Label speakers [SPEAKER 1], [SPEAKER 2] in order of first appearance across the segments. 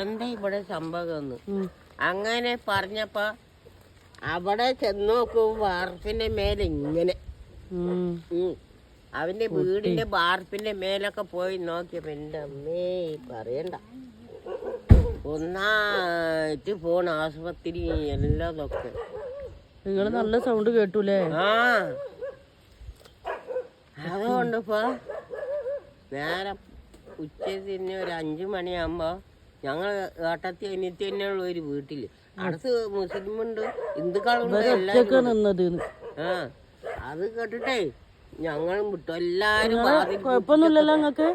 [SPEAKER 1] എന്താ ഇവിടെ സംഭവം അങ്ങനെ പറഞ്ഞപ്പോ അവിടെ ചെന്ന് നോക്കും വാർപ്പിന്റെ മേലെ ഇങ്ങനെ. അവന്റെ വീടിന്റെ വാർപ്പിന്റെ മേലൊക്കെ പോയി നോക്കിയപ്പോ എന്റെ അമ്മേ പറയണ്ട. ഒന്നായിട്ട് പോണ ആശുപത്രി എല്ലാതൊക്കെ.
[SPEAKER 2] നിങ്ങൾ നല്ല സൗണ്ട് കേട്ടൂലേ?
[SPEAKER 1] ആ. അതുകൊണ്ടിപ്പോ നേരം ഉച്ചത്തിന് ഒരു അഞ്ചു മണിയാകുമ്പോ ഞങ്ങൾ ഏട്ടത്തി അനിയത്തി തന്നെയുള്ള ഒരു വീട്ടിൽ അടുത്ത് മുസ്ലിമുണ്ട് ഹിന്ദുക്കളുണ്ട്
[SPEAKER 2] ഒക്കെ
[SPEAKER 1] ആ അത് കേട്ടിട്ടേ ഞങ്ങളും വിട്ടു. എല്ലാരും
[SPEAKER 2] കുഴപ്പമൊന്നുമില്ലല്ലോ നിങ്ങക്ക്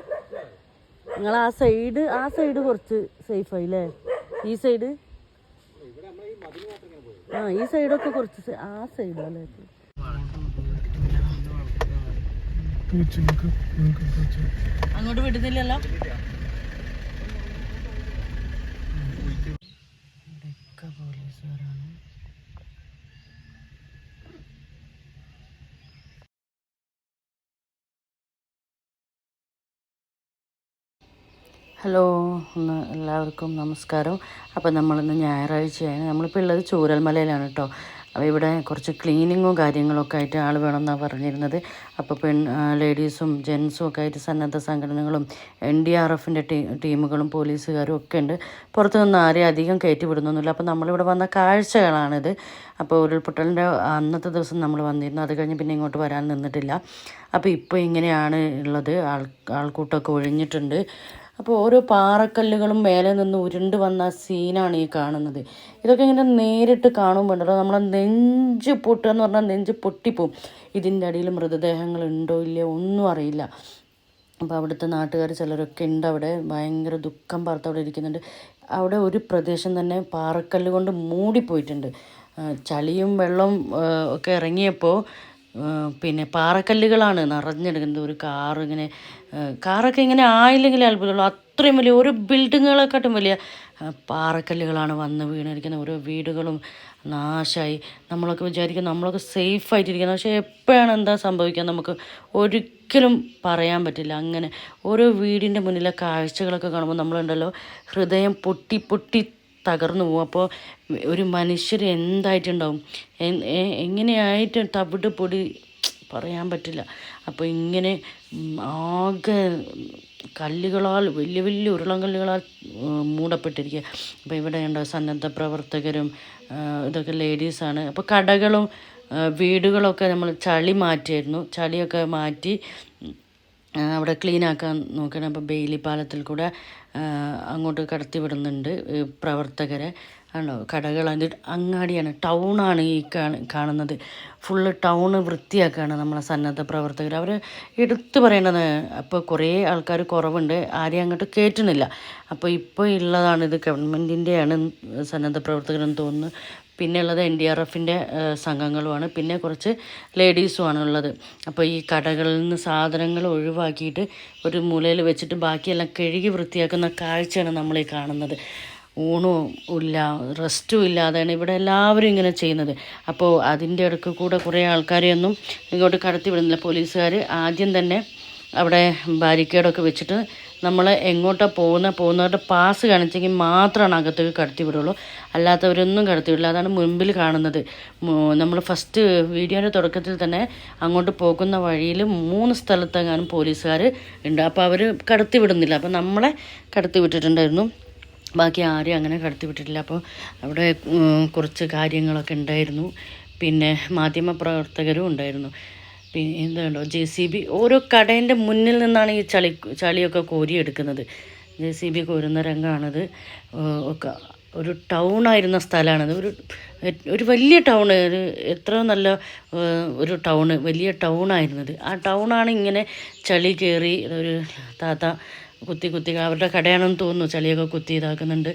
[SPEAKER 2] നിങ്ങൾ ആ സൈഡ് ആ സൈഡ് കുറച്ച് സേഫ് ആയില്ലേ? ഈ സൈഡ്? ആ ഈ സൈഡൊക്കെ കുറച്ച് ആ സൈഡ് അല്ലേ അങ്ങോട്ട് വിടുന്നില്ലല്ലോ? പോലീസുകാരാണ്. ഹലോ ഒന്ന് എല്ലാവർക്കും നമസ്കാരം. അപ്പോൾ നമ്മളിന്ന് ഞായറാഴ്ചയാണ്. നമ്മളിപ്പോൾ ഉള്ളത് ചൂരൽമലയിലാണ് കേട്ടോ അപ്പോൾ ഇവിടെ കുറച്ച് ക്ലീനിങ്ങും കാര്യങ്ങളൊക്കെ ആയിട്ട് ആൾ വേണമെന്നാണ് പറഞ്ഞിരുന്നത്. അപ്പോൾ പെൺ ലേഡീസും ജെൻസും ഒക്കെ ആയിട്ട് സന്നദ്ധ സംഘടനകളും എൻ ഡി ആർ എഫിന്റെ ടീ ടീമുകളും പോലീസുകാരും ഒക്കെ ഉണ്ട്. പുറത്തുനിന്ന് ആരെയും അധികം കയറ്റി വിടുന്നൊന്നുമില്ല അപ്പോൾ നമ്മളിവിടെ വന്ന കാഴ്ചകളാണിത്. അപ്പോൾ ഉരുൾപൊട്ടലിന്റെ അന്നത്തെ ദിവസം നമ്മൾ വന്നിരുന്നു. അത് കഴിഞ്ഞ് പിന്നെ ഇങ്ങോട്ട് വരാൻ നിന്നിട്ടില്ല. അപ്പോൾ ഇപ്പോൾ ഇങ്ങനെയാണ് ഉള്ളത്. ആൾ ആൾക്കൂട്ടമൊക്കെ ഒഴിഞ്ഞിട്ടുണ്ട്. അപ്പോൾ ഓരോ പാറക്കല്ലുകളും മേലെ നിന്ന് ഉരുണ്ട് വന്ന സീനാണ് ഈ കാണുന്നത്. ഇതൊക്കെ ഇങ്ങനെ നേരിട്ട് കാണുമ്പോണ്ടല്ലോ നമ്മളെ നെഞ്ച് പൊട്ടുക എന്ന് പറഞ്ഞാൽ നെഞ്ച് പൊട്ടിപ്പോവും. ഇതിന്റെ അടിയിൽ മൃതദേഹങ്ങൾ ഉണ്ടോ ഇല്ലയോ ഒന്നും അറിയില്ല. അപ്പോൾ അവിടുത്തെ നാട്ടുകാർ ചിലരൊക്കെ ഉണ്ട് അവിടെ ഭയങ്കര ദുഃഖം പാർത്ത് അവിടെ ഇരിക്കുന്നുണ്ട്. അവിടെ ഒരു പ്രദേശം തന്നെ പാറക്കല്ല് കൊണ്ട് മൂടിപ്പോയിട്ടുണ്ട്. ചളിയും വെള്ളവും ഒക്കെ ഇറങ്ങിയപ്പോൾ പിന്നെ പാറക്കല്ലുകളാണ് നിറഞ്ഞെടുക്കുന്നത്. ഒരു കാറ് ഇങ്ങനെ കാറൊക്കെ ഇങ്ങനെ ആയില്ലെങ്കിലേ അത്ഭുതമുള്ളൂ. അത്രയും വലിയ ഓരോ ബിൽഡിങ്ങുകളെക്കാട്ടും വലിയ പാറക്കല്ലുകളാണ് വന്ന് വീണിരിക്കുന്നത്. ഓരോ വീടുകളും നാശമായി നമ്മളൊക്കെ വിചാരിക്കും നമ്മളൊക്കെ സേഫ് ആയിട്ടിരിക്കുന്നത് പക്ഷേ എപ്പോഴാണ് എന്താ സംഭവിക്കുക? നമുക്ക് ഒരിക്കലും പറയാൻ പറ്റില്ല. അങ്ങനെ ഓരോ വീടിന്റെ മുന്നിലെ കാഴ്ചകളൊക്കെ കാണുമ്പോൾ നമ്മളുണ്ടല്ലോ ഹൃദയം പൊട്ടി പൊട്ടി തകർന്നു പോകും. അപ്പോൾ ഒരു മനുഷ്യർ എന്തായിട്ടുണ്ടാവും? എങ്ങനെയായിട്ട് തവിട് പൊടി പറയാൻ പറ്റില്ല. അപ്പോൾ ഇങ്ങനെ ആകെ കല്ലുകളാൽ വലിയ വലിയ ഉരുളങ്കല്ലുകളാൽ മൂടപ്പെട്ടിരിക്കുക. അപ്പോൾ ഇവിടെ ഉണ്ടോ സന്നദ്ധ പ്രവർത്തകരും ഇതൊക്കെ ലേഡീസാണ് അപ്പോൾ കടകളും വീടുകളൊക്കെ നമ്മൾ ചളി മാറ്റിയായിരുന്നു. ചളിയൊക്കെ മാറ്റി അവിടെ ക്ലീൻ ആക്കാൻ നോക്കണം അപ്പോൾ ബെയിലി പാലത്തിൽ കൂടെ അങ്ങോട്ട് കടത്തി വിടുന്നുണ്ട് പ്രവർത്തകരെ. ആണോ? അതിന്റെ അങ്ങാടിയാണ് ടൗണാണ് ഈ കാണ- കാണുന്നത്. ഫുള്ള് ടൗണ് വൃത്തിയാക്കുകയാണ് നമ്മളെ സന്നദ്ധ പ്രവർത്തകർ. അവർ എടുത്തു പറയേണ്ടത് അപ്പോൾ കുറേ ആൾക്കാർ കുറവുണ്ട് ആരെയും അങ്ങോട്ട് കയറ്റുന്നില്ല. അപ്പോൾ ഇപ്പോൾ ഉള്ളതാണ് ഇത് ഗവൺമെന്റിന്റെയാണ് സന്നദ്ധ പ്രവർത്തകരെന്ന് തോന്നുന്നു. പിന്നെ ഉള്ളത് എൻ ഡി ആർ എഫിന്റെ സംഘങ്ങളുമാണ്. പിന്നെ കുറച്ച് ലേഡീസുമാണ് ഉള്ളത് അപ്പോൾ ഈ കടകളിൽ നിന്ന് സാധനങ്ങൾ ഒഴിവാക്കിയിട്ട് ഒരു മൂലയിൽ വെച്ചിട്ട് ബാക്കിയെല്ലാം കഴുകി വൃത്തിയാക്കുന്ന കാഴ്ചയാണ് നമ്മൾ ഈ കാണുന്നത്. ഊണും ഇല്ല റെസ്റ്റും ഇല്ലാതെയാണ് ഇവിടെ എല്ലാവരും ഇങ്ങനെ ചെയ്യുന്നത്. അപ്പോൾ അതിന്റെ ഇടയ്ക്ക് കൂടെ കുറേ ആൾക്കാരെയൊന്നും ഇങ്ങോട്ട് കടത്തി വിടുന്നില്ല പോലീസുകാർ ആദ്യം തന്നെ അവിടെ ബാരിക്കേഡൊക്കെ വെച്ചിട്ട് നമ്മൾ എങ്ങോട്ടാണ് പോകുന്ന പോകുന്നവരുടെ പാസ് കാണിച്ചെങ്കിൽ മാത്രമാണ് അകത്തേക്ക് കടത്തി വിടുള്ളൂ അല്ലാത്തവരൊന്നും കടത്തി വിടില്ല അതാണ് മുൻപിൽ കാണുന്നത്. നമ്മൾ ഫസ്റ്റ് വീഡിയോന്റെ തുടക്കത്തിൽ തന്നെ അങ്ങോട്ട് പോകുന്ന വഴിയിൽ മൂന്ന് സ്ഥലത്തെങ്ങാനും പോലീസുകാർ ഉണ്ട്. അപ്പോൾ അവർ കടത്തി വിടുന്നില്ല അപ്പോൾ നമ്മളെ കടത്തി വിട്ടിട്ടുണ്ടായിരുന്നു ബാക്കി ആരെയും അങ്ങനെ കടത്തി വിട്ടിട്ടില്ല. അപ്പോൾ അവിടെ കുറച്ച് കാര്യങ്ങളൊക്കെ ഉണ്ടായിരുന്നു. പിന്നെ മാധ്യമപ്രവർത്തകരും ഉണ്ടായിരുന്നു. പിന്നെ എന്തുണ്ടോ ജെ സി ബി ഓരോ കടേന്റെ മുന്നിൽ നിന്നാണ് ഈ ചളി ചളിയൊക്കെ കോരിയെടുക്കുന്നത്. ജെ സി ബി കോരുന്ന രംഗമാണത് ഒക്കെ ഒരു ടൗണായിരുന്ന സ്ഥലമാണത്. ഒരു ഒരു വലിയ ടൗൺ ഒരു എത്ര നല്ല ഒരു ടൗൺ വലിയ ടൗൺ ടൗണായിരുന്നത് ആ ടൗണാണ് ഇങ്ങനെ ചളി കയറി ഒരു താത്ത കുത്തി കുത്തി അവരുടെ കടയാണെന്ന് തോന്നുന്നു. ചളിയൊക്കെ കുത്തി ഇതാക്കുന്നുണ്ട്.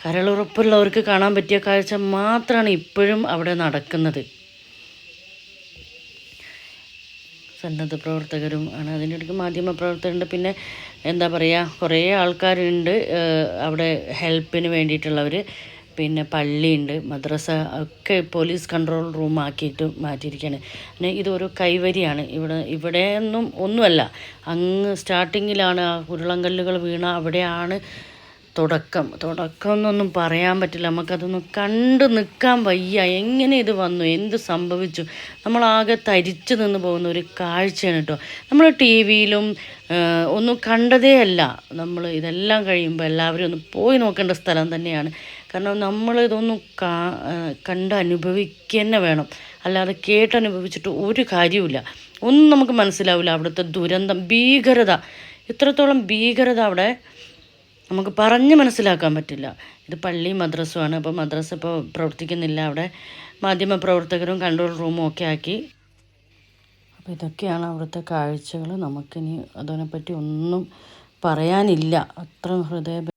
[SPEAKER 2] കരളുറപ്പുള്ളവർക്ക് കാണാൻ പറ്റിയ കാഴ്ച മാത്രമാണ് ഇപ്പോഴും അവിടെ നടക്കുന്നത്. സന്നദ്ധ പ്രവർത്തകരും ആണ്. അതിന്റെ ഇടയ്ക്ക് മാധ്യമ പ്രവർത്തകരുണ്ട്. പിന്നെ എന്താ പറയുക കുറേ ആൾക്കാരുണ്ട് അവിടെ ഹെൽപ്പിന് വേണ്ടിയിട്ടുള്ളവർ പിന്നെ പള്ളിയുണ്ട്. മദ്രസ ഒക്കെ പോലീസ് കൺട്രോൾ റൂം ആക്കിയിട്ട് മാറ്റിയിരിക്കുകയാണ് പിന്നെ ഇതൊരു കൈവരിയാണ്. ഇവിടെ ഇവിടെ ഒന്നും ഒന്നുമല്ല. അങ്ങ് സ്റ്റാർട്ടിങ്ങിലാണ് ആ ഉരുളങ്കല്ലുകൾ വീണ അവിടെയാണ് തുടക്കം. തുടക്കം എന്നൊന്നും പറയാൻ പറ്റില്ല. നമുക്കതൊന്നും കണ്ട് നിൽക്കാൻ വയ്യ. എങ്ങനെ ഇത് വന്നു? എന്ത് സംഭവിച്ചു? നമ്മളാകെ തരിച്ചു നിന്ന് പോകുന്ന ഒരു കാഴ്ചയാണ് കേട്ടോ. നമ്മൾ ടി വിയിലും ഒന്നും കണ്ടതേ അല്ല. നമ്മൾ ഇതെല്ലാം കഴിയുമ്പോൾ എല്ലാവരും ഒന്ന് പോയി നോക്കേണ്ട സ്ഥലം തന്നെയാണ്. കാരണം നമ്മൾ ഇതൊന്നും കാ കണ്ട് അനുഭവിക്കുക വേണം. അല്ലാതെ കേട്ടനുഭവിച്ചിട്ട് ഒരു കാര്യമില്ല ഒന്നും നമുക്ക് മനസ്സിലാവില്ല അവിടുത്തെ ദുരന്തം ഭീകരത. ഇത്രത്തോളം ഭീകരത അവിടെ നമുക്ക് പറഞ്ഞ് മനസ്സിലാക്കാൻ പറ്റില്ല. ഇത് പള്ളി മദ്രസുമാണ് അപ്പോൾ മദ്രസ ഇപ്പോൾ പ്രവർത്തിക്കുന്നില്ല. അവിടെ മാധ്യമ പ്രവർത്തകരും കൺട്രോൾ റൂമും ഒക്കെ ആക്കി. അപ്പോൾ ഇതൊക്കെയാണ് അവിടുത്തെ കാഴ്ചകൾ നമുക്കിനി അതിനെപ്പറ്റി ഒന്നും പറയാനില്ല. അത്ര ഹൃദയ